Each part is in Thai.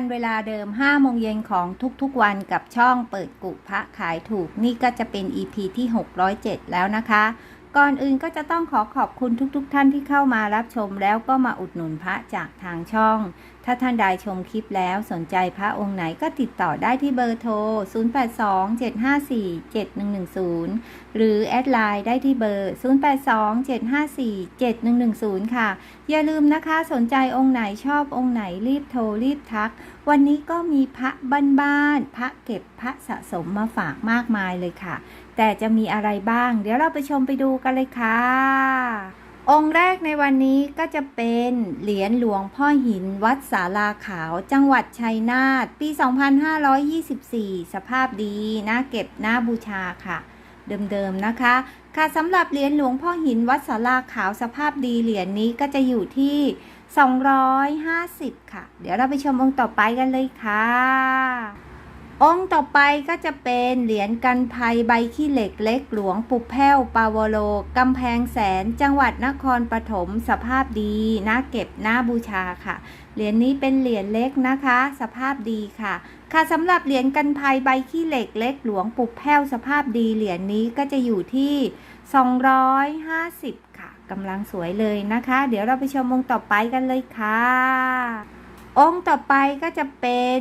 กันเวลาเดิม5โมงเย็นของทุกๆวันกับช่องเปิดกุพระขายถูก นี่ก็จะเป็น EP ที่ 607 แล้วนะคะ ก่อนอื่นก็จะต้องขอขอบคุณทุกๆท่านที่เข้ามารับชมแล้วก็มาอุดหนุนพระจากทางช่อง ถ้าท่านใดชมคลิปแล้วสนใจพระองค์ไหนก็ติดต่อได้ที่เบอร์โทร 0827547110 หรือแอดไลน์ได้ที่เบอร์ 0827547110 ค่ะ อย่าลืมนะคะสนใจองค์ไหนชอบองค์ไหนรีบโทรรีบทัก วันนี้ก็มีพระบ้านๆพระเก็บพระสะสมมาฝากมากมายเลยค่ะ แต่จะมีอะไรบ้าง เดี๋ยวเราไปชมไปดูกันเลยค่ะ องค์แรกในวันนี้ก็จะเป็นเหรียญหลวงพ่อหินวัดสาลาขาวจังหวัดชัยนาทปี 2524 สภาพดีน่าเก็บน่าบูชาค่ะ เดิมๆนะคะ ค่ะสำหรับเหรียญหลวงพ่อหินวัดสาราขาวสภาพดีเหรียญนี้ก็จะอยู่ที่ 250 ค่ะ เดี๋ยวเราไปชมองค์ต่อไปกันเลยค่ะ องค์ต่อไปก็จะเป็นเหรียญกันภัยใบขี้เหล็กเล็กหลวงปุบแพ้วปาวโลกำแพงแสนจังหวัดนครปฐมสภาพดีน่าเก็บน่าบูชาค่ะ เหรียญนี้เป็นเหรียญเล็กนะคะ สภาพดีค่ะ ค่ะสำหรับเหรียญกันภัยใบขี้เหล็กเล็กหลวงปุบแพ้วสภาพดีเหรียญนี้ก็จะอยู่ที่ 250 ค่ะกำลังสวยเลยนะคะ เดี๋ยวเราไปชมองค์ต่อไปกันเลยค่ะ องค์ต่อไปก็จะเป็น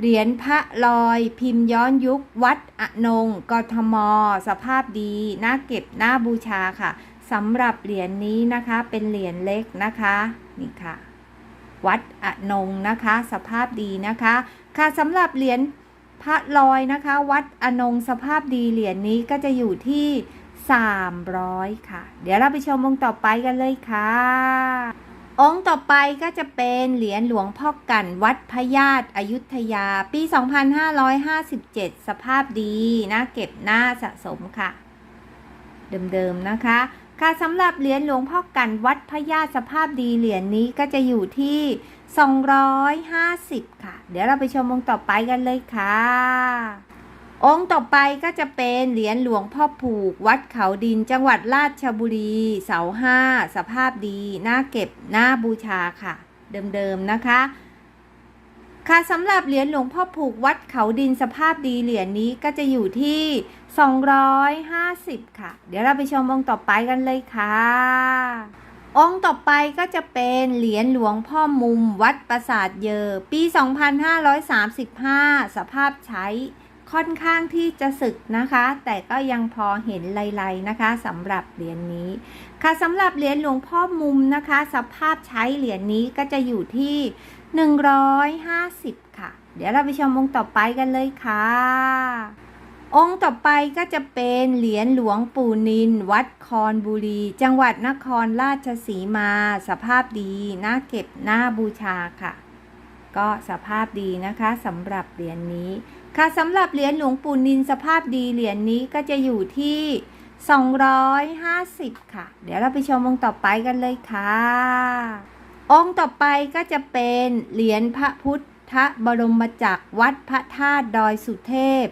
เหรียญพระลอยพิมพ์ย้อนยุควัดอนงกทม สภาพดีน่าเก็บน่าบูชาค่ะสำหรับเหรียญนี้นะคะเป็นเหรียญเล็กนะคะนี่ค่ะ วัดอนงนะคะ สภาพดีนะคะ ค่ะสำหรับเหรียญพระลอยนะคะ วัดอนงสภาพดีเหรียญนี้ก็จะอยู่ที่ 300 ค่ะ เดี๋ยวเราไปชมองต่อไปกันเลยค่ะ องค์ต่อไปก็จะเป็นเหรียญหลวงพ่อกันวัดพญาตอยุธยา ปี 2557 สภาพดีนะเก็บหน้าสะสมค่ะ เดิมๆนะคะ ค่ะสำหรับเหรียญหลวงพ่อกันวัดพญาตสภาพดีเหรียญนี้ก็จะอยู่ที่ 250 ค่ะ เดี๋ยวเราไปชมองค์ต่อไปกันเลยค่ะ องค์ต่อไปก็จะเป็นเหรียญหลวงพ่อผูก วัดเขาดิน จังหวัดราชบุรี เสาห้า สภาพดี น่าเก็บ น่าบูชาค่ะ เดิมๆนะคะ ค่ะสำหรับเหรียญหลวงพ่อผูก วัดเขาดินสภาพดีเหรียญนี้ก็จะอยู่ที่ 250 ค่ะ เดี๋ยวเราไปชมองค์ต่อไปกันเลยค่ะ องค์ต่อไปก็จะเป็นเหรียญหลวงพ่อมุม วัดปราสาทเยอปี 2535 สภาพใช้ ค่อนข้างที่จะสึกนะคะ แต่ก็ยังพอเห็นไลๆนะคะสำหรับเหรียญนี้ ค่ะสำหรับเหรียญหลวงพ่อมุมนะคะ สภาพใช้เหรียญนี้ก็จะอยู่ที่ 150 ค่ะ เดี๋ยวเราไปชมองค์ต่อไปกันเลยค่ะ องค์ต่อไปก็จะเป็นเหรียญหลวงปู่นิน วัดคอนบุรี จังหวัดนครราชสีมา สภาพดีน่าเก็บน่าบูชาค่ะ ก็สภาพดีนะคะสำหรับเหรียญนี้ ค่ะสำหรับเหรียญหลวงปู่นินสภาพดีเหรียญนี้ก็จะอยู่ที่ 250 ค่ะ เดี๋ยวเราไปชมองค์ต่อไปกันเลยค่ะ องค์ต่อไปก็จะเป็นเหรียญพระพุทธบรมจักรวัดพระธาตุดอยสุเทพ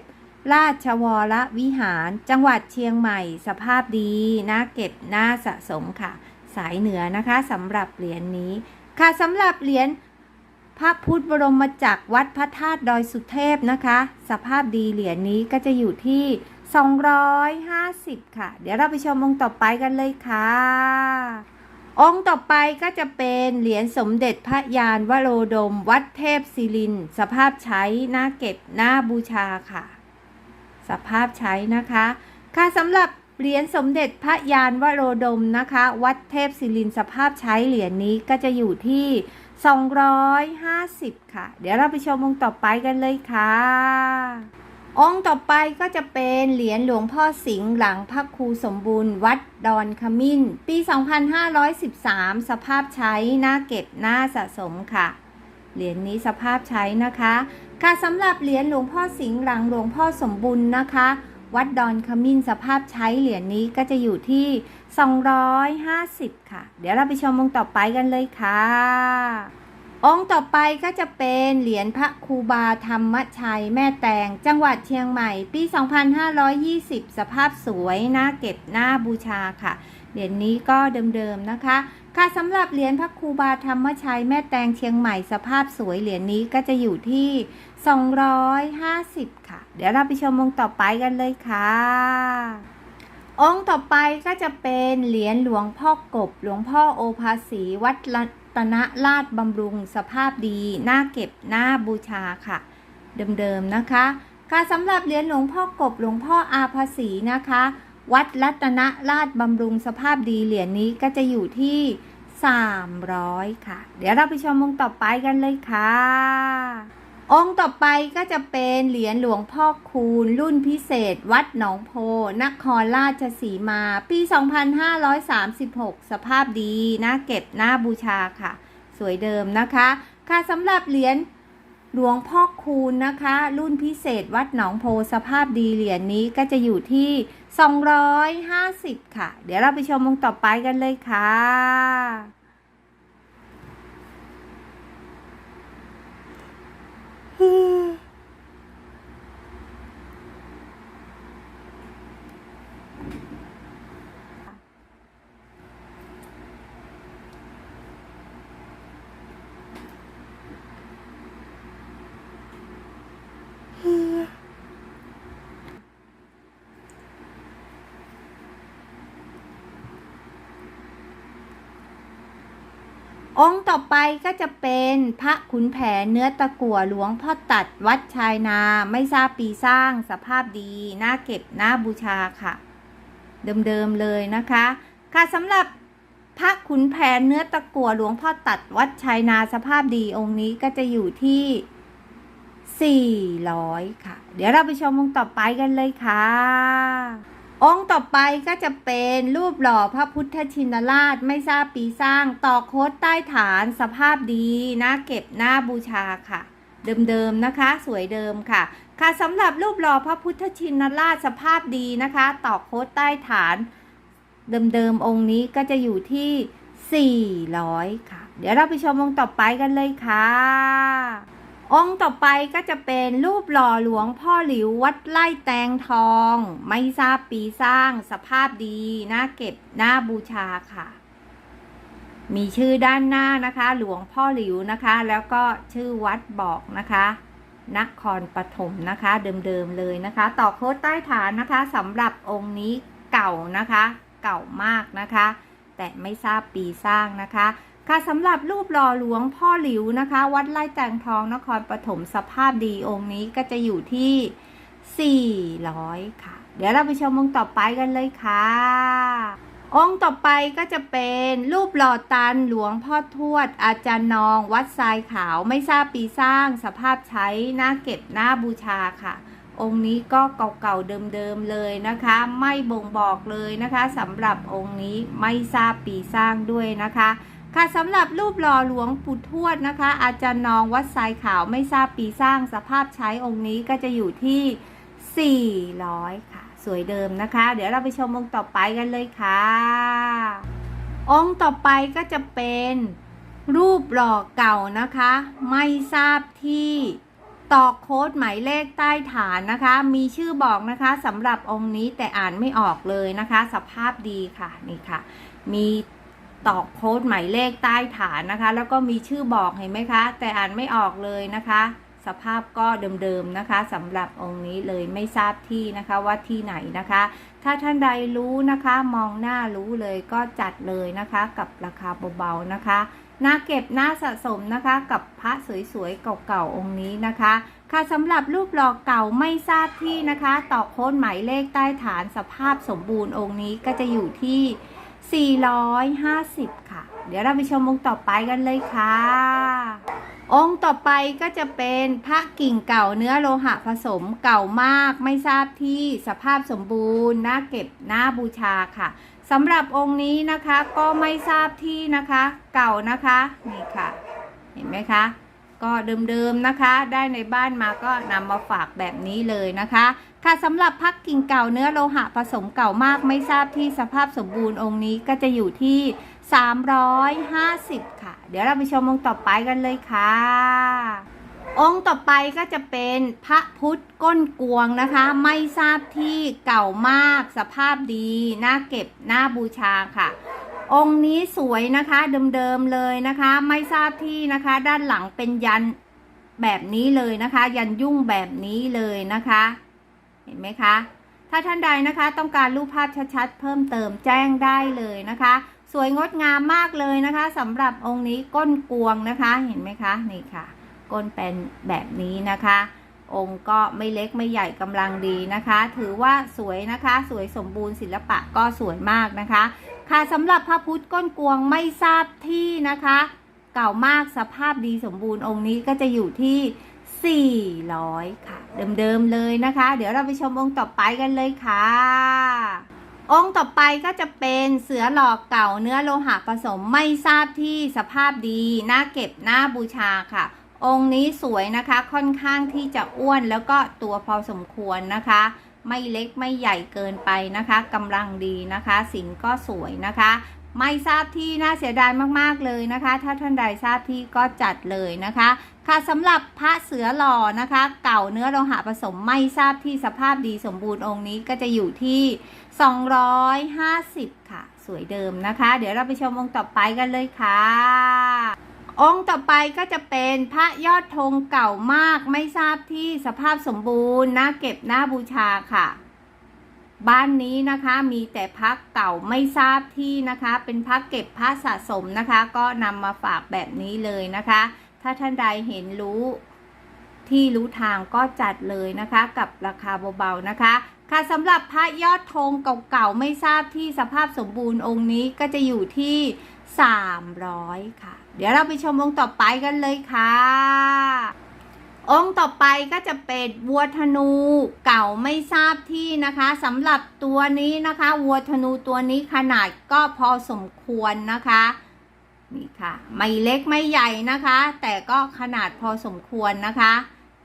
ราชวรวิหาร จังหวัดเชียงใหม่ สภาพดีน่าเก็บน่าสะสมค่ะ สายเหนือนะคะสำหรับเหรียญนี้ ค่ะสำหรับเหรียญ พระพุทธบรมจักรวัดพระธาตุดอยสุเทพนะคะ สภาพดีเหรียญนี้ก็จะอยู่ที่ 250 ค่ะ เดี๋ยวเราไปชมองค์ต่อไปกันเลยค่ะ องค์ต่อไปก็จะเป็นเหรียญสมเด็จพระยานวโรดม วัดเทพศิริน สภาพใช้หน่าเก็บหน่าบูชาค่ะ สภาพใช้นะคะ ค่ะสำหรับเหรียญสมเด็จพระยานวโรดมนะคะ วัดเทพศิริน สภาพใช้เหรียญนี้ก็จะอยู่ที่ 250 ค่ะ เดี๋ยวเราไปชมองค์ต่อไปกันเลยค่ะ องค์ต่อไปก็จะเป็นเหรียญหลวงพ่อสิงห์หลังพระครูสมบูรณ์ วัดดอนขมิ้น ปี 2513 สภาพใช้หน่าเก็บหน่าสะสมค่ะ เหรียญนี้สภาพใช้นะคะ ค่ะสำหรับเหรียญหลวงพ่อสิงห์หลังหลวงพ่อสมบูรณ์นะคะ วัดดอนขมิ้นสภาพใช้เหรียญนี้ก็จะอยู่ที่ 250 ค่ะ เดี๋ยวเราไปชมองค์ต่อไปกันเลยค่ะ องค์ต่อไปก็จะเป็นเหรียญพระครูบาธรรมชัยแม่แตง จังหวัดเชียงใหม่ ปี 2520 สภาพสวยน่าเก็บน่าบูชาค่ะเเหรียญนี้ก็เดิมๆนะคะค่ะสำหรับเหรียญพระครูบาธรรมชัยแม่แตงเชียงใหม่สภาพสวยเหรียญนี้ก็จะอยู่ที่ 250 ค่ะ เดี๋ยวเราไปชมองค์ต่อไปกันเลยค่ะ องค์ต่อไปก็จะเป็นเหรียญหลวงพ่อกบ หลวงพ่อโอภาสีวัดรัตนราชบำรุงสภาพดีน่าเก็บน่าบูชาค่ะ เดิมๆนะคะ ค่ะสำหรับเหรียญหลวงพ่อกบ หลวงพ่ออาภาสีนะคะ วัดรัตนราชบำรุงสภาพดีเหรียญนี้ก็จะอยู่ที่300 ค่ะ เดี๋ยวเราไปชมองต่อไปกันเลยค่ะ องค์ต่อไปก็จะเป็นเหรียญหลวงพ่อคูณ รุ่นพิเศษ วัดหนองโพ นครราชสีมา ปี 2536 สภาพดีน่าเก็บน่าบูชาค่ะ สวยเดิมนะคะ ค่ะสำหรับเหรียญหลวงพ่อคูณนะคะ รุ่นพิเศษวัดหนองโพสภาพดีเหรียญนี้ก็จะอยู่ที่ 250 ค่ะ เดี๋ยวเราไปชมองต่อไปกันเลยค่ะ 嗯 องค์ต่อไปก็จะเป็นพระขุนแผนเนื้อตะกั่วหลวงพ่อตัดวัดชายนาไม่ทราบปีสร้างสภาพดีน่าเก็บน่าบูชาค่ะ เดิมๆเลยนะคะ ค่ะสำหรับพระขุนแผนเนื้อตะกั่วหลวงพ่อตัดวัดชายนาสภาพดีองค์นี้ก็จะอยู่ที่ 400 ค่ะ เดี๋ยวเราไปชมองค์ต่อไปกันเลยค่ะ องค์ต่อไปก็จะเป็นรูปหล่อพระพุทธชินราชไม่ทราบปีสร้างต่อโค้ดใต้ฐานสภาพดีน่าเก็บน่าบูชาค่ะ เดิมๆนะคะ สวยเดิมค่ะ ค่ะสำหรับรูปหล่อพระพุทธชินราชสภาพดีนะคะ ต่อโค้ดใต้ฐาน เดิมๆองค์นี้ก็จะอยู่ที่ 400 ค่ะ เดี๋ยวเราไปชมองค์ต่อไปกันเลยค่ะ องค์ต่อไปก็จะเป็นรูปหล่อหลวงพ่อหลิววัดไล่แตงทอง ไม่ทราบปีสร้างสภาพดีน่าเก็บน่าบูชาค่ะ มีชื่อด้านหน้านะคะ หลวงพ่อหลิวนะคะ แล้วก็ชื่อวัดบอกนะคะนครปฐมนะคะ เดิมๆเลยนะคะ ต่อโค้ดใต้ฐานนะคะสำหรับองค์นี้เก่านะคะ เก่ามากนะคะ แต่ไม่ทราบปีสร้างนะคะ ค่ะสำหรับรูปหล่อหลวงพ่อหลิวนะคะ วัดไร่แตงทองนครปฐมสภาพดีองค์นี้ก็จะอยู่ที่ 400 ค่ะ เดี๋ยวเราไปชมองค์ต่อไปกันเลยค่ะ องค์ต่อไปก็จะเป็นรูปหล่อตันหลวงพ่อทวด อาจารย์นอง วัดทรายขาวไม่ทราบปีสร้าง สภาพใช้น่าเก็บน่าบูชาค่ะ องค์นี้ก็เก่าๆเดิมๆเลยนะคะ ไม่บ่งบอกเลยนะคะสำหรับองค์นี้ไม่ทราบปีสร้างด้วยนะคะ ค่ะสำหรับรูปหล่อหลวงปู่ทวดนะคะ อาจารย์นองวัดทรายขาวไม่ทราบปีสร้างสภาพใช้องค์นี้ก็จะอยู่ที่ 400 ค่ะ สวยเดิมนะคะ เดี๋ยวเราไปชมองค์ต่อไปกันเลยค่ะ องค์ต่อไปก็จะเป็นรูปหล่อเก่านะคะ ไม่ทราบที่ตอกโค้ดหมายเลขใต้ฐานนะคะ มีชื่อบอกนะคะสำหรับองค์นี้แต่อ่านไม่ออกเลยนะคะ สภาพดีค่ะนี่ค่ะ มี ตอกโค้ดหมายเลขใต้ฐานนะคะ แล้วก็มีชื่อบอกเห็นไหมคะ แต่อ่านไม่ออกเลยนะคะ สภาพก็เดิมๆนะคะสำหรับองค์นี้เลยไม่ทราบที่นะคะว่าที่ไหนนะคะ ถ้าท่านใดรู้นะคะ มองหน้ารู้เลยก็จัดเลยนะคะ กับราคาเบาๆนะคะน่าเก็บน่าสะสมนะคะ กับพระสวยๆเก่าๆองค์นี้นะคะ ค่ะสำหรับรูปหล่อเก่าไม่ทราบที่นะคะ ต่อโค้ดหมายเลขใต้ฐานสภาพสมบูรณ์องค์นี้ก็จะอยู่ที่ 450 ค่ะ เดี๋ยวเราไปชมองค์ต่อไปกันเลยค่ะ องค์ต่อไปก็จะเป็นพระกิ่งเก่าเนื้อโลหะผสมเก่ามากไม่ทราบที่สภาพสมบูรณ์น่าเก็บน่าบูชาค่ะสำหรับองค์นี้นะคะก็ไม่ทราบที่นะคะ เก่านะคะนี่ค่ะ เห็นไหมคะ ก็เดิมๆนะคะ ได้ในบ้านมาก็นำมาฝากแบบนี้เลยนะคะ ค่ะสำหรับพักกิ่งเก่าเนื้อโลหะผสมเก่ามากไม่ทราบที่สภาพสมบูรณ์องค์นี้ก็จะอยู่ที่ 350 ค่ะ เดี๋ยวเราไปชมองค์ต่อไปกันเลยค่ะ องค์ต่อไปก็จะเป็นพระพุทธก้นกวงนะคะ ไม่ทราบที่เก่ามากสภาพดีน่าเก็บน่าบูชาค่ะ องค์นี้สวยนะคะเดิมๆเลยนะคะ ไม่ทราบที่นะคะ ด้านหลังเป็นยันแบบนี้เลยนะคะ ยันยุ่งแบบนี้เลยนะคะ เห็นไหมคะ ถ้าท่านใดนะคะต้องการรูปภาพชัดๆ เพิ่มเติมแจ้งได้เลยนะคะ สวยงดงามมากเลยนะคะสำหรับองค์นี้ก้นกวงนะคะ เห็นไหมคะนี่ค่ะ ก้นเป็นแบบนี้นะคะ องค์ก็ไม่เล็กไม่ใหญ่กำลังดีนะคะ ถือว่าสวยนะคะ สวยสมบูรณ์ศิลปะก็สวยมากนะคะ ค่ะสำหรับพระพุทธก้นกวงไม่ทราบที่นะคะ เก่ามากสภาพดีสมบูรณ์องค์นี้ก็จะอยู่ที่ 400 ค่ะ เดิมๆเลยนะคะ เดี๋ยวเราไปชมองค์ต่อไปกันเลยค่ะ องค์ต่อไปก็จะเป็นเสือหลอกเก่าเนื้อโลหะผสมไม่ทราบที่สภาพดีน่าเก็บน่าบูชาค่ะ องค์นี้สวยนะคะค่อนข้างที่จะอ้วนแล้วก็ตัวพอสมควรนะคะ ไม่เล็กไม่ใหญ่เกินไปนะคะกำลังดีนะคะ สินก็สวยนะคะ ไม่ทราบที่น่าเสียดายมากๆเลยนะคะ ถ้าท่านใดทราบที่ก็จัดเลยนะคะ ค่ะสำหรับพระเสือหล่อนะคะ เก่าเนื้อโลหะผสมไม่ทราบที่สภาพดีสมบูรณ์องค์นี้ก็จะอยู่ที่ 250 ค่ะ สวยเดิมนะคะ เดี๋ยวเราไปชมองค์ต่อไปกันเลยค่ะองค์ต่อไปก็จะเป็นพระยอดธงเก่ามากไม่ทราบที่สภาพสมบูรณ์น่าเก็บน่าบูชาค่ะ บ้านนี้นะคะมีแต่พักเก่าไม่ทราบที่นะคะ เป็นพักเก็บผ้าสะสมนะคะ ก็นำมาฝากแบบนี้เลยนะคะ ถ้าท่านใดเห็นรู้ที่รู้ทางก็จัดเลยนะคะ กับราคาเบาๆนะคะ ค่ะสำหรับพระยอดธงเก่าๆไม่ทราบที่สภาพสมบูรณ์องค์นี้ก็จะอยู่ที่ 300 ค่ะ เดี๋ยวเราไปชมองค์ต่อไปกันเลยค่ะ องค์ต่อไปก็จะเป็นวัวธนูเก่าไม่ทราบที่นะคะสำหรับตัวนี้นะคะวัวธนูตัวนี้ขนาดก็พอสมควรนะคะนี่ค่ะไม่เล็กไม่ใหญ่นะคะ แต่ก็ขนาดพอสมควรนะคะ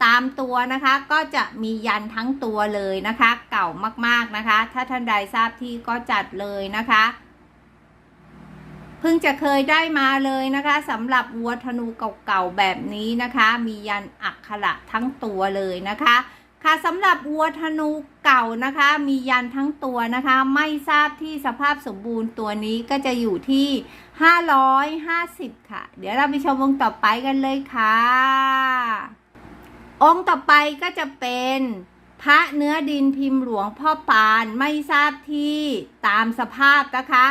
ตามตัวนะคะก็จะมียันทั้งตัวเลยนะคะ เก่ามากๆนะคะ ถ้าท่านใดทราบที่ก็จัดเลยนะคะ เพิ่งจะเคยได้มาเลยนะคะสำหรับวัวธนูเก่าๆแบบนี้นะคะ มียันอักขระทั้งตัวเลยนะคะ ค่ะสำหรับวัวธนูเก่านะคะ มียันทั้งตัวนะคะ ไม่ทราบที่สภาพสมบูรณ์ตัวนี้ก็จะอยู่ที่ 550 ค่ะ เดี๋ยวเราไปชมวงต่อไปกันเลยค่ะ องค์ต่อไปก็จะเป็นพระเนื้อดินพิมพ์หลวงพ่อปานไม่ทราบที่ตามสภาพนะคะ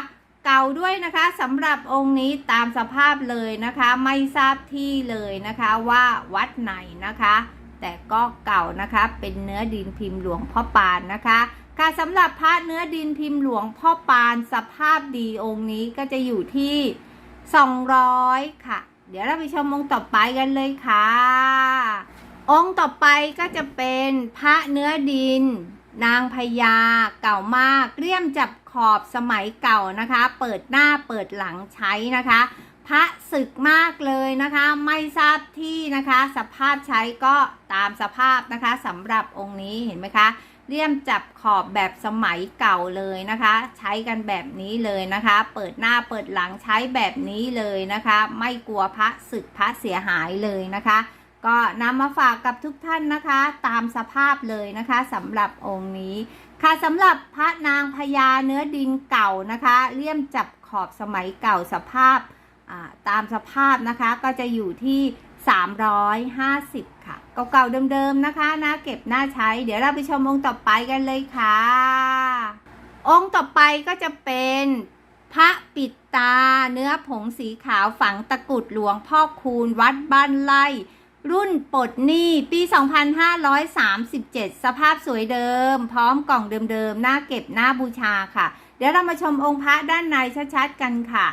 เก่าด้วยนะคะสำหรับองค์นี้ตามสภาพเลยนะคะ ไม่ทราบที่เลยนะคะว่าวัดไหนนะคะ แต่ก็เก่านะคะเป็นเนื้อดินพิมพ์หลวงพ่อปานนะคะค่ะสำหรับพระเนื้อดินพิมพ์หลวงพ่อปานสภาพดีองค์นี้ก็จะอยู่ที่ 200 ค่ะ เดี๋ยวเราไปชมองค์ต่อไปกันเลยค่ะ องค์ต่อไปก็จะเป็นพระเนื้อดิน นางพญาเก่ามากเลี่ยมจับ ขอบสมัยเก่านะคะ เปิดหน้าเปิดหลังใช้นะคะ พระศึกมากเลยนะคะ ไม่ทราบที่นะคะ สภาพใช้ก็ตามสภาพนะคะสำหรับองค์นี้เห็นไหมคะเลี่ยมจับขอบแบบสมัยเก่าเลยนะคะ ใช้กันแบบนี้เลยนะคะ เปิดหน้าเปิดหลังใช้แบบนี้เลยนะคะ ไม่กลัวพระศึกพระเสียหายเลยนะคะ ก็นำมาฝากกับทุกท่านนะคะ ตามสภาพเลยนะคะสำหรับองค์นี้ ค่ะสำหรับพระนางพญาเนื้อดินเก่านะคะเลี่ยมจับขอบสมัยเก่าสภาพาตามสภาพนะคะก็จะอยู่ที่ 350 ค่ะ เก่าๆเดิมๆนะคะน่าเก็บน่าใช้ เดี๋ยวเราไปชมองค์ต่อไปกันเลยค่ะ องค์ต่อไปก็จะเป็นพระปิดตาเนื้อผงสีขาวฝังตะกุดหลวงพ่อคูณวัดบ้านไร่ รุ่นปลดหนี้ปี 2537 สภาพสวยเดิม พร้อมกล่องเดิมๆ หน้าเก็บหน้าบูชาค่ะ เดี๋ยวเรามาชมองค์พระด้านในชัดๆ กันค่ะ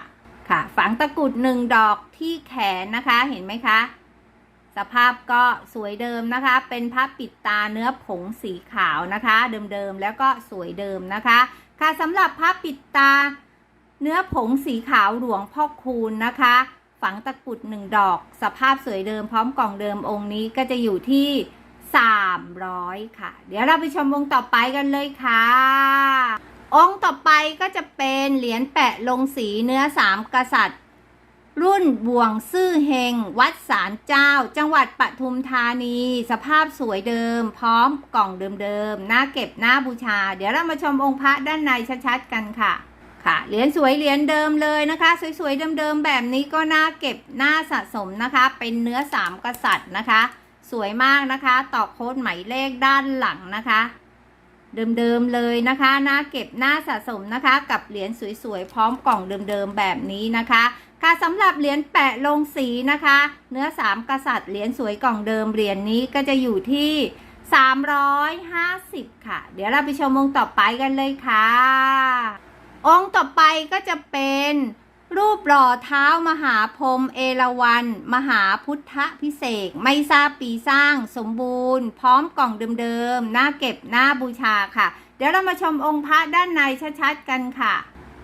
ค่ะ ฝังตะกรุดหนึ่งดอกที่แขนนะคะ เห็นไหมคะ สภาพก็สวยเดิมนะคะ เป็นพระปิดตาเนื้อผงสีขาวนะคะ เดิมๆ แล้วก็สวยเดิมนะคะ ค่ะสำหรับพระปิดตาเนื้อผงสีขาวหลวงพ่อคูณนะคะ ฝังตะกรุดหนึ่งดอก สภาพสวยเดิมพร้อมกล่องเดิมองค์นี้ก็จะอยู่ที่ 300 ค่ะ เดี๋ยวเราไปชมองค์ต่อไปกันเลยค่ะ องค์ต่อไปก็จะเป็นเหรียญแปะลงสีเนื้อสามกษัตริย์ รุ่นบวงซื่อเฮง วัดสารเจ้า จังหวัดปทุมธานี สภาพสวยเดิม พร้อมกล่องเดิมๆหน้าเก็บหน้าบูชา เดี๋ยวเรามาชมองค์พระด้านในชัดๆกันค่ะ ค่ะ เหรียญสวยเหรียญเดิมเลยนะคะ สวยๆเดิมๆแบบนี้ก็น่าเก็บน่าสะสมนะคะ เป็นเนื้อสามกษัตริย์นะคะ สวยมากนะคะ ต่อโค้ดหมายเลขด้านหลังนะคะ เดิมๆเลยนะคะน่าเก็บน่าสะสมนะคะ กับเหรียญสวยๆพร้อมกล่องเดิมๆแบบนี้นะคะค่ะสำหรับเหรียญแปะลงสีนะคะ เนื้อสามกษัตริย์เหรียญสวยกล่องเดิมเหรียญนี้ก็จะอยู่ที่ 350 ค่ะ เดี๋ยวเราไปชมองต่อไปกันเลยค่ะ องค์ต่อไปก็จะเป็นรูปหล่อเท้ามหาพรมเอราวัณมหาพุทธพิเศษไม่ทราบปีสร้างสมบูรณ์ พร้อมกล่องเดิมๆหน้าเก็บหน้าบูชาค่ะ เดี๋ยวเรามาชมองค์พระด้านในชัดๆกันค่ะ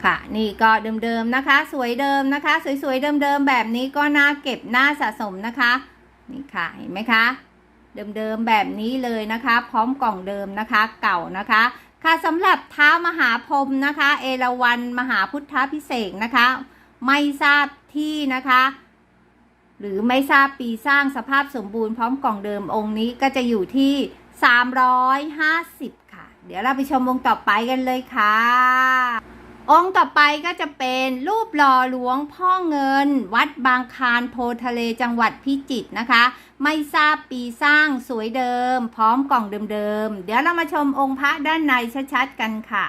ค่ะ นี่ก็เดิมๆนะคะ สวยเดิมนะคะ สวยๆเดิมๆแบบนี้ก็น่าเก็บน่าสะสมนะคะ นี่ค่ะเห็นไหมคะ เดิมๆแบบนี้เลยนะคะ พร้อมกล่องเดิมนะคะ เก่านะคะ ค่ะสำหรับเท้ามหาพรหมนะคะ เอราวัณมหาพุทธพิเศษนะคะ ไม่ทราบที่นะคะ หรือไม่ทราบปีสร้างสภาพสมบูรณ์พร้อมกล่องเดิมองค์นี้ก็จะอยู่ที่ 350 ค่ะ เดี๋ยวเราไปชมองค์ต่อไปกันเลยค่ะ องค์ต่อไปก็จะเป็นรูปหล่อหลวงพ่อเงิน วัดบางคารโพทะเลจังหวัดพิจิตรนะคะ ไม่ทราบปีสร้างสวยเดิม พร้อมกล่องเดิมๆ เดี๋ยวเรามาชมองค์พระด้านในชัดๆกันค่ะ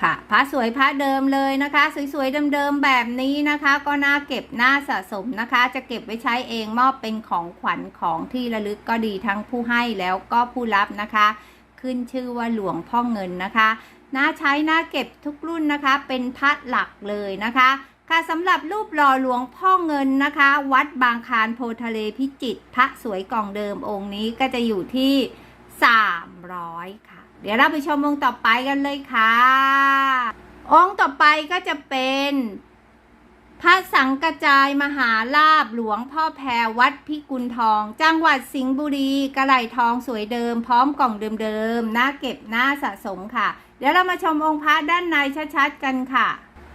ค่ะ พระสวยพระเดิมเลยนะคะ สวยๆเดิมๆแบบนี้นะคะ ก็น่าเก็บน่าสะสมนะคะ จะเก็บไว้ใช้เองมอบเป็นของขวัญของที่ระลึกก็ดีทั้งผู้ให้แล้วก็ผู้รับนะคะ ขึ้นชื่อว่าหลวงพ่อเงินนะคะ น่าใช้น่าเก็บทุกรุ่นนะคะ เป็นพระหลักเลยนะคะ ค่ะสำหรับรูปหล่อหลวงพ่อเงินนะคะ วัดบางคารโพทะเลพิจิตรพระสวยกล่องเดิมองค์นี้ก็จะอยู่ที่ 300 ค่ะ เดี๋ยวเราไปชมองค์ต่อไปกันเลยค่ะ องค์ต่อไปก็จะเป็น พระสังกระจายมหาลาบหลวงพ่อแพรวัดพิกุลทอง จังหวัดสิงห์บุรีกระไหลทองสวยเดิม พร้อมกล่องเดิมๆน่าเก็บน่าสะสมค่ะ เดี๋ยวเรามาชมองค์พระด้านในชัดๆกันค่ะ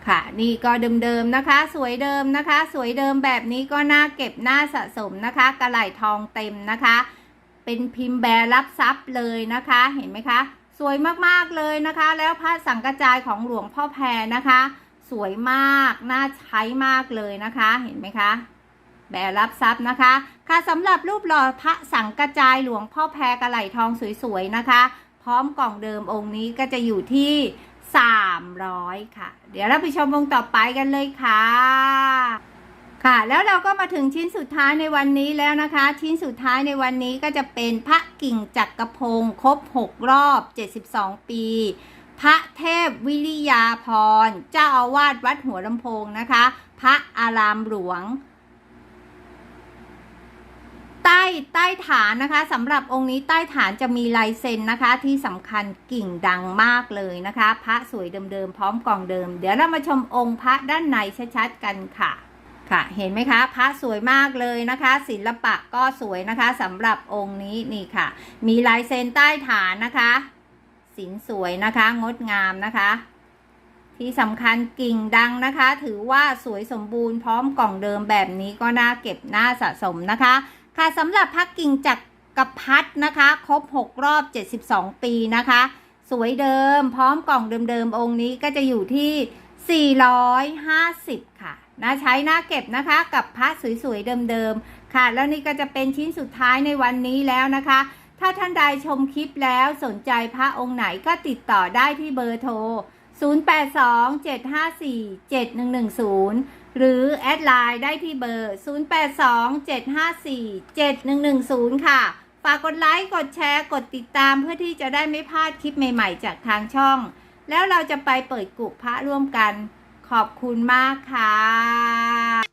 ค่ะ นี่ก็เดิมๆนะคะ สวยเดิมนะคะ สวยเดิมแบบนี้ก็น่าเก็บน่าสะสมนะคะ กระไหลทองเต็มนะคะ เป็นพิมพ์แบรรับทรัพย์เลยนะคะเห็นไหมคะ สวยมากๆเลยนะคะ แล้วพระสังกระจายของหลวงพ่อแพรนะคะ สวยมาก น่าใช้มากเลยนะคะ เห็นไหมคะ แบรรับทรัพย์นะคะ ค่ะสำหรับรูปหล่อพระสังกระจายหลวงพ่อแพรกระไหลทองสวยๆนะคะ พร้อมกล่องเดิมองค์นี้ก็จะอยู่ที่300 ค่ะ เดี๋ยวเราไปชมองค์ต่อไปกันเลยค่ะ ค่ะ แล้วเราก็มาถึงชิ้นสุดท้ายในวันนี้แล้วนะคะ ชิ้นสุดท้ายในวันนี้ก็จะเป็นพระกิ่งจักรพงศ์ครบ 6 รอบ 72 ปี พระเทพวิริยาพรเจ้าอาวาสวัดหัวลำโพงนะคะ พระอารามหลวง ใต้ใต้ฐานนะคะสำหรับองค์นี้ใต้ฐานจะมีลายเซ็นนะคะ ที่สำคัญกิ่งดังมากเลยนะคะ พระสวยเดิมๆพร้อมกล่องเดิม เดี๋ยวเรามาชมองค์พระด้านในชัดๆกันค่ะค่ะเห็นไหมคะพระสวยมากเลยนะคะ ศิลปะก็สวยนะคะสำหรับองค์นี้นี่ค่ะ มีลายเซ็นใต้ฐานนะคะ สินสวยนะคะงดงามนะคะ ที่สำคัญกิ่งดังนะคะ ถือว่าสวยสมบูรณ์พร้อมกล่องเดิมแบบนี้ก็น่าเก็บน่าสะสมนะคะ ค่ะสำหรับพักกิ่งจักรพัดนะคะ ครบ 6 รอบ 72 ปีนะคะ สวยเดิมพร้อมกล่องเดิมๆองค์นี้ก็จะอยู่ที่ 450 ค่ะน่าใช้น่าเก็บนะคะกับพระสวยๆเดิมๆค่ะ แล้วนี่ก็จะเป็นชิ้นสุดท้ายในวันนี้แล้วนะคะ ถ้าท่านใดชมคลิปแล้วสนใจพระองค์ไหนก็ติดต่อได้ที่เบอร์โทร 0827547110 หรือแอดไลน์ได้ที่เบอร์ 0827547110 ค่ะ ฝากกดไลค์ กดแชร์ กดติดตามเพื่อที่จะได้ไม่พลาดคลิปใหม่ๆ จากทางช่อง แล้วเราจะไปเปิดกุพระร่วมกัน ขอบคุณมากค่ะ